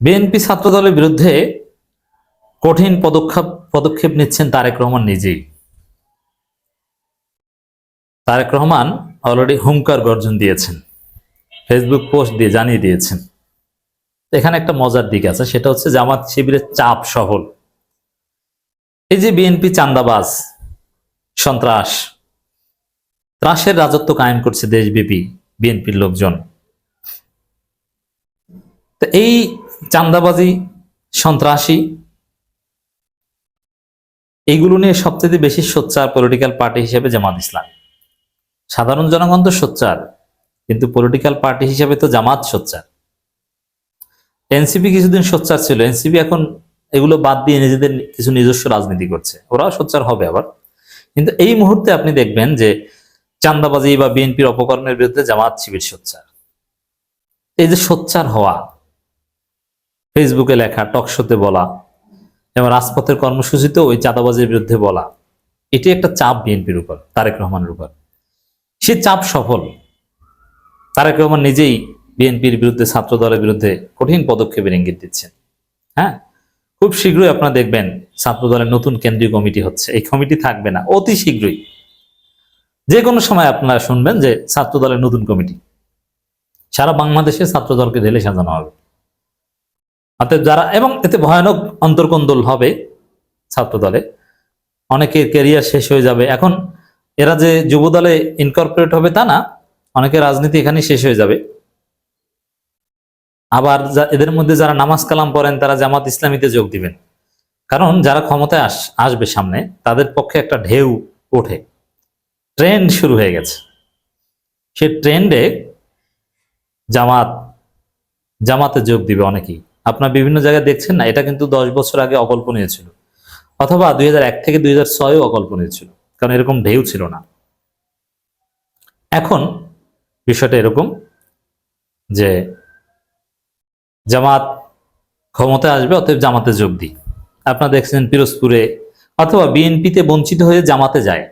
BNP ছাত্রদলের বিরুদ্ধে কঠিন পদক্ষেপ পদক্ষেপ নিচ্ছেন তারেক রহমান নিজেই। তারেক রহমান অলরেডি হুঙ্কার গর্জন দিয়েছেন ফেসবুক পোস্ট দিয়ে জানিয়ে দিয়েছেন। এখানে একটা মজার দিক আছে, সেটা হচ্ছে জামাত শিবিরের চাপ সহল এই যে বিএনপি চান্দাবাজ, সন্ত্রাস, ত্রাসের রাজত্ব কায়েম করছে দেশব্যাপী বিএনপির লোকজন। তো এই চান্দাবাজি, সন্ত্রাসী এইগুলো নিয়ে সবচেয়ে বেশি সোচ্চার পলিটিক্যাল পার্টি হিসেবে জামাত ইসলাম। সাধারণ জনগণ তো সোচ্চার, কিন্তু পলিটিক্যাল পার্টি হিসেবে তো জামাত সোচ্চার। এনসিপি কিছুদিন সোচ্চার ছিল, এনসিপি এখন এগুলো বাদ দিয়ে নিজেদের কিছু নিজস্ব রাজনীতি করছে। ওরাও সোচ্চার হবে আবার। কিন্তু এই মুহূর্তে আপনি দেখবেন যে চান্দাবাজি বা বিএনপির অপকর্মের বিরুদ্ধে জামাত শিবির সোচ্চার। এই যে সোচ্চার হওয়া ফেসবুকে লেখা টকশোতে বলা এবং রাজপথের কর্মসূচিতে ওই চাঁদাবাজের বিরুদ্ধে বলা। এটি একটা চাপ বিএনপির উপর, তারেক রহমানের উপর। সে চাপ সফল। তারেক রহমান নিজেই বিএনপির বিরুদ্ধে ছাত্র দলের বিরুদ্ধে কঠিন পদক্ষেপের ইঙ্গিত দিচ্ছেন। হ্যাঁ? খুব শীঘ্রই আপনারা দেখবেন ছাত্র দলের নতুন কেন্দ্রীয় কমিটি হচ্ছে। এই কমিটি থাকবে না, অতি শীঘ্রই। যে কোনো সময় আপনারা শুনবেন যে ছাত্র দলের নতুন কমিটি। সারা বাংলাদেশে ছাত্র দলকে ঢেলে সাজানো হবে। অতএব যারা, এবং এতে ভয়ানক অন্তর্কন্দল হবে ছাত্র দলে অনেকের ক্যারিয়ার শেষ হয়ে যাবে। এখন এরা যে যুব দলে ইনকর্পোরেট হবে তা না, অনেকে রাজনীতি এখানে শেষ হয়ে যাবে। আবার এদের মধ্যে যারা নামাজ কালাম পড়েন, তারা জামাত ইসলামীতে যোগ দিবেন। কারণ যারা ক্ষমতায় আস, আসবে সামনে, তাদের পক্ষে একটা ঢেউ ওঠে। ট্রেন্ড শুরু হয়ে গেছে। সে ট্রেন্ডে জামাত, জামাতে যোগ দিবে অনেকেই। আপনার বিভিন্ন জায়গায় দেখছেন না, এটা কিন্তু দশ বছর আগে অকল্পনীয় ছিল। অথবা দুই হাজার এক থেকে দুই হাজার ছয়ও অকল্পনীয় ছিল, কারণ এরকম ঢেউ ছিল না। এখন বিষয়টা এরকম যে জামাত ক্ষমতায় আসবে, অতএব জামাতে যোগ দিই। আপনারা দেখছেন পিরোজপুরে অথবা বিএনপিতে বঞ্চিত হয়ে জামাতে যায়।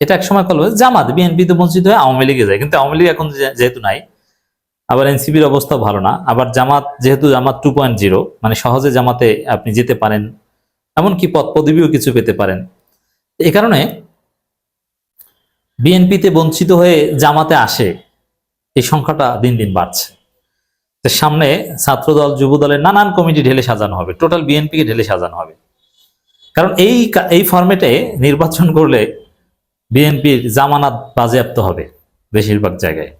এটা এক সময় কল জামাত বিএনপিতে বঞ্চিত হয়ে আওয়ামী লীগে যায়, কিন্তু আওয়ামী লীগ এখন যেহেতু নাই আবার এনসিপির অবস্থা ভালো না। আবার জামাত, যেহেতু জামাত টু পয়েন্ট জিরো মানে সহজে জামাতে আপনি যেতে পারেন, এমনকি পদ পদবিও কিছু পেতে পারেন। এ কারণে বিএনপিতে বঞ্চিত হয়ে জামাতে আসে, এই সংখ্যাটা দিন দিন বাড়ছে। সামনে ছাত্রদল যুব দলের নানান কমিটি ঢেলে সাজানো হবে, টোটাল বিএনপিকে ঢেলে সাজানো হবে। কারণ এই এই ফরম্যাটে নির্বাচন করলে বিএনপির জামানাত বাজেয়াপ্ত হবে, বেশিরভাগ জায়গায়।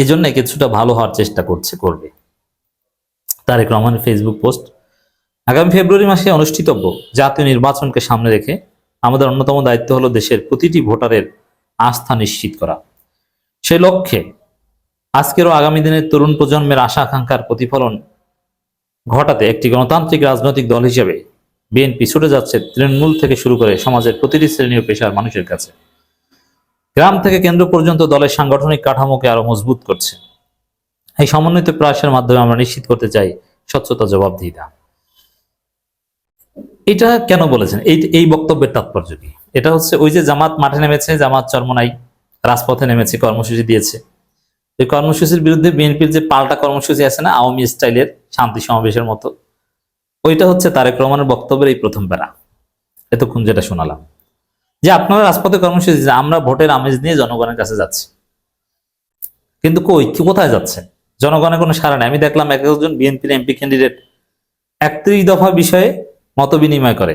এই জন্য কিছুটা ভালো হওয়ার চেষ্টা করছে, করবে। তারেক রহমানের ফেসবুক পোস্ট আগামী ফেব্রুয়ারি মাসে অনুষ্ঠিতব্য জাতীয় নির্বাচনকে সামনে রেখে আমাদের অন্যতম দায়িত্ব হলো দেশের প্রতিটি ভোটারের আস্থা নিশ্চিত করা। সে লক্ষ্যে আজকের ও আগামী দিনের তরুণ প্রজন্মের আশা আকাঙ্ক্ষার প্রতিফলন ঘটাতে একটি গণতান্ত্রিক রাজনৈতিক দল হিসেবে বিএনপি ছুটে যাচ্ছে তৃণমূল থেকে শুরু করে সমাজের প্রতিটি শ্রেণি ও পেশার মানুষের কাছে। গ্রাম থেকে কেন্দ্র পর্যন্ত দলের সাংগঠনিক কাঠামোকে আরও মজবুত করছে। এই সমন্বিত প্রয়াসের মাধ্যমে আমরা নিশ্চিত করতে চাই স্বচ্ছতা জবাবদিহিতা। এটা কেন বলেছেন? এই এই বক্তব্যের তাৎপর্য কি? এটা হচ্ছে ওই যে জামাত মাঠে নেমেছে, জামাত চরমনাই রাজপথে নেমেছে, কর্মসূচি দিয়েছে। এই কর্মসূচির বিরুদ্ধে বিএনপির যে পাল্টা কর্মসূচি আছে না, আওয়ামী স্টাইলের শান্তি সমাবেশের মতো, ওইটা হচ্ছে তারেক রহমানের বক্তব্যের এই প্রথম বেড়া এতক্ষণ যেটা শোনালাম। যে আপনারা রাজপথে কর্মসূচি আমরা ভোটের আমেজ নিয়ে জনগণের কাছে যাচ্ছি। কিন্তু কই কোথায় যাচ্ছে? জনগণের কোনো সাড়া নেই। আমি দেখলাম এক একজন বিএনপির এমপি ক্যান্ডিডেট একত্রিশ দফা বিষয়ে মত বিনিময় করে।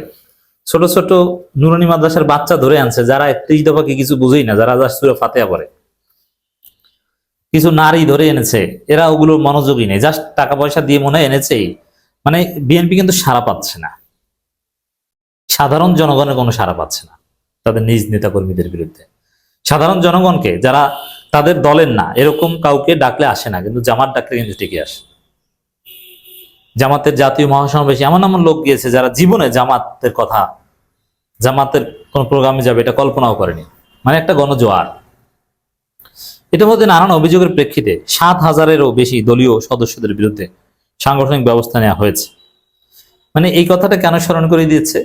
ছোট ছোট নুরানি মাদ্রাসার বাচ্চা ধরে আনছে, যারা একত্রিশ দফা কি কিছু বুঝেই না, যারা যা সুরে ফাতেয়া পড়ে। কিছু নারী ধরে এনেছে, এরা ওগুলো মনোযোগী নেই, জাস্ট টাকা পয়সা দিয়ে মনে এনেছেই। মানে বিএনপি কিন্তু সাড়া পাচ্ছে না। সাধারণ জনগণের কোনো সাড়া পাচ্ছে না। তাদের নিজ নেতাকর্মীদের বিরুদ্ধে। সাধারণ জনগণকে যারা তাদের দলের না, এরকম কাউকে ডাকলে আসে না, কিন্তু জামাত ডাকলে কিন্তু ঠিকই আসে। জামাতের জাতীয় মহাসমাবেশে এমন এমন লোক গিয়েছে যারা জীবনে জামাতের কথা, জামাতের কোন প্রোগ্রামে যাবে, এটা কল্পনাও করেনি। মানে একটা গণজোয়ার। এটার মধ্যে নানান অভিযোগের প্রেক্ষিতে সাত হাজারেরও বেশি দলীয় সদস্যদের বিরুদ্ধে সাংগঠনিক ব্যবস্থা নেওয়া হয়েছে। মানে এই কথাটা কেন স্মরণ করে দিয়েছে?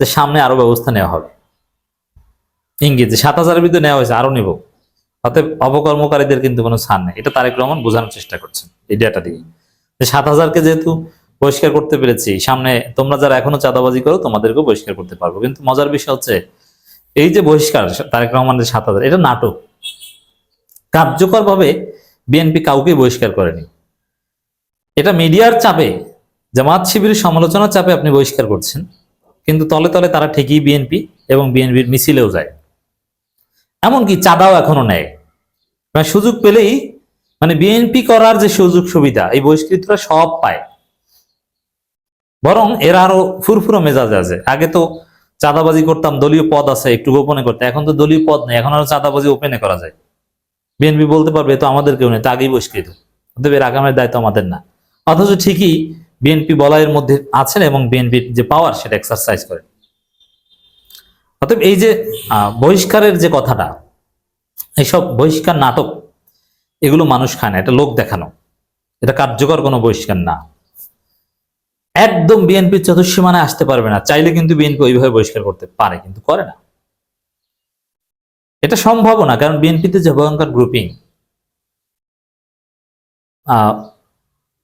যে সামনে আরও ব্যবস্থা নেওয়া হবে। ইঙ্গিত সাত হাজারের বিরুদ্ধে নেওয়া হয়েছে, আরও নেব। অতএব অপকর্মকারীদের কিন্তু কোনো ছাড় নেই। এটা তারেক রহমান বোঝানোর চেষ্টা করছেন এই ডেটা দিয়ে। সাত হাজারকে যেহেতু বহিষ্কার করতে পেরেছি, সামনে তোমরা যারা এখনও চাঁদাবাজি করো, তোমাদেরকেও বহিষ্কার করতে পারব। কিন্তু মজার বিষয় হচ্ছে, এই যে বহিষ্কার, তারেক রহমানের সাত হাজার, এটা নাটক। কার্যকরভাবে বিএনপি কাউকে বহিষ্কার করেনি। এটা মিডিয়ার চাপে, জামাত শিবিরের সমালোচনার চাপে আপনি বহিষ্কার করছেন। কিন্তু তলে তলে তারা ঠিকই বিএনপি এবং বিএনপির মিছিলেও যায়। এমনকি চাঁদাও এখনও নেয়। মানে সুযোগ পেলেই মানে বিএনপি করার যে সুযোগ সুবিধা, এই বহিষ্কৃতরা সব পায়। বরং এরা আরও ফুরফুরো মেজাজ আছে। আগে তো চাঁদাবাজি করতাম, দলীয় পদ আছে, একটু গোপনে করতে। এখন তো দলীয় পদ নেই, এখন আরও চাঁদাবাজি ওপেনে করা যায়। বিএনপি বলতে পারবে, তো আমাদের কেউ নেই, তো আগেই বহিষ্কৃত। অতএব এর আগামের দায়িত্ব আমাদের না। অথচ ঠিকই বিএনপি বলয়ের মধ্যে আছেন এবং বিএনপির যে পাওয়ার সেটা এক্সারসাইজ করে। অতএব এই যে বহিষ্কারের যে কথাটা এইসব বহিষ্কার নাটক, এগুলো মানুষ খায় না, এটা লোক দেখানো। এটা কার্যকর কোনো বহিষ্কার না। একদম বিএনপির চতুর্সীমানে আসতে পারবে না, চাইলে কিন্তু বিএনপি ওইভাবে বহিষ্কার করতে পারে, কিন্তু করে না। এটা সম্ভব না, কারণ বিএনপিতে যে ভয়ঙ্কর গ্রুপিং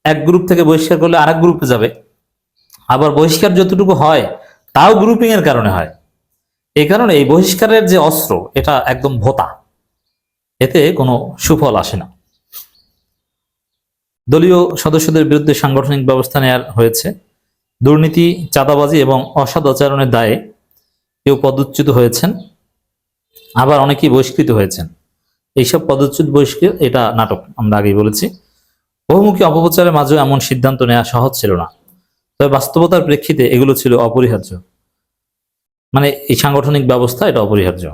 এক গ্রুপ থেকে বহিষ্কার করলে আরেক গ্রুপে যাবে। আবার বহিষ্কার যতটুকু হয়, তাও গ্রুপিং এর কারণে হয়। এই কারণে এই বহিষ্কারের যে অস্ত্র, এটা একদম ভোতা। এতে কোনো সুফল আসে না। দলীয় সদস্যদের বিরুদ্ধে সাংগঠনিক ব্যবস্থা নেওয়ার হয়েছে। দুর্নীতি, চাঁদাবাজি এবং অসদাচরণের দায়ে কেউ পদচ্যুত হয়েছেন। আবার অনেকেই বহিষ্কৃত হয়েছেন। এইসব পদচ্যুত বহিষ্কৃত, এটা নাটক, আমরা আগেই বলেছি। বহুমুখী অপপ্রচারের মাঝেও এমন সিদ্ধান্ত নেওয়া সহজ ছিল না। তবে বাস্তবতার প্রেক্ষিতে এগুলো ছিল অপরিহার্য। মানে এই সাংগঠনিক ব্যবস্থা এটা অপরিহার্য।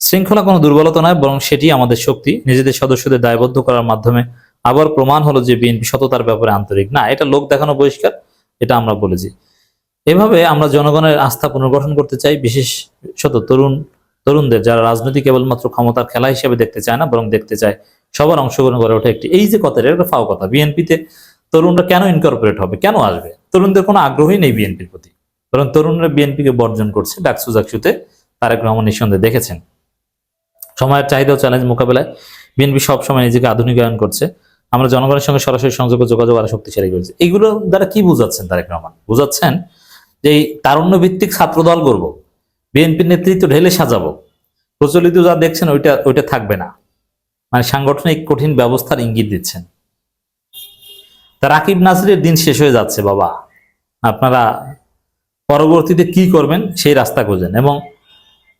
শৃঙ্খলা কোনো দুর্বলতা নয়, বরং সেটি আমাদের শক্তি, নিজেদের সদস্যদের দায়বদ্ধ করার মাধ্যমে। আবার প্রমাণ হলো যে বিএনপি সততার ব্যাপারে আন্তরিক। না, এটা লোক দেখানো বহিষ্কার এটা আমরা বলেছি। এভাবে আমরা জনগণের আস্থা পুনর্গঠন করতে চাই, বিশেষ শত তরুণ, তরুণদের যারা রাজনীতি কেবলমাত্র ক্ষমতার খেলা হিসেবে দেখতে চায় না, বরং দেখতে চায় সবার অংশগ্রহণ করে ওঠে একটি। এই যে কথাটা, এটা ফাও কথা। বিএনপিতে তরুণরা কেন ইনকর্পোরেট হবে? কেন আসবে? তরুণদের কোনো আগ্রহই নেই বিএনপির প্রতি। বরং তরুণরা বিএনপিকে বর্জন করছে। ডাকসু জাকসুতে তারেক রহমান নিঃসন্দেহে দেখেছেন। সময়ের চাহিদা ও চ্যালেঞ্জ মোকাবেলায় বিএনপি সবসময় নিজেকে আধুনিকায়ন করছে। আমরা জনগণের সঙ্গে সরাসরি সংযোগ যোগাযোগ আরও শক্তিশালী করছি। এগুলো দ্বারা কি বুঝাচ্ছেন তারেক রহমান? বুঝাচ্ছেন যে এই তারুণ্য ভিত্তিক ছাত্র দল করব বিএনপির নেতৃত্ব ঢেলে সাজাবো, প্রচলিত যা দেখছেন ওইটা ওইটা থাকবে না। মানে সাংগঠনিক কঠিন ব্যবস্থার ইঙ্গিত দিচ্ছেন। তা রাকিব নাসিরের দিন শেষ হয়ে যাচ্ছে বাবা। আপনারা পরবর্তীতে কি করবেন সেই রাস্তা খোঁজেন এবং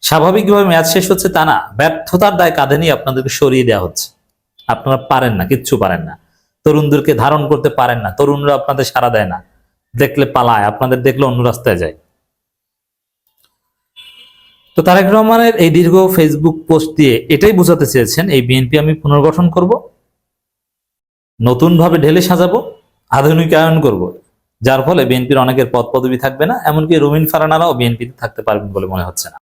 স্বাভাবিকভাবে ম্যাচ শেষ হচ্ছে তা না, ব্যর্থতার দায় কাঁধে নিয়ে আপনাদেরকে সরিয়ে দেওয়া হচ্ছে। আপনারা পারেন না, কিচ্ছু পারেন না। তরুণদেরকে ধারণ করতে পারেন না, তরুণরা আপনাদের সাড়া দেয় না। দেখলে পালায়, আপনাদের দেখলে অন্য রাস্তায় যায়। তো তারেক রহমানের এই দীর্ঘ ফেসবুক পোস্ট দিয়ে এটাই বোঝাতে চেয়েছেন, এই বিএনপি আমি পুনর্গঠন করব নতুন ভাবে ঢেলে সাজাবো, আধুনিকায়ন করব। যার ফলে বিএনপির অনেকের পদ পদবি থাকবে না, এমনকি রুমিন ফারানারাও বিএনপিতে থাকতে পারবেন বলে মনে হচ্ছে না।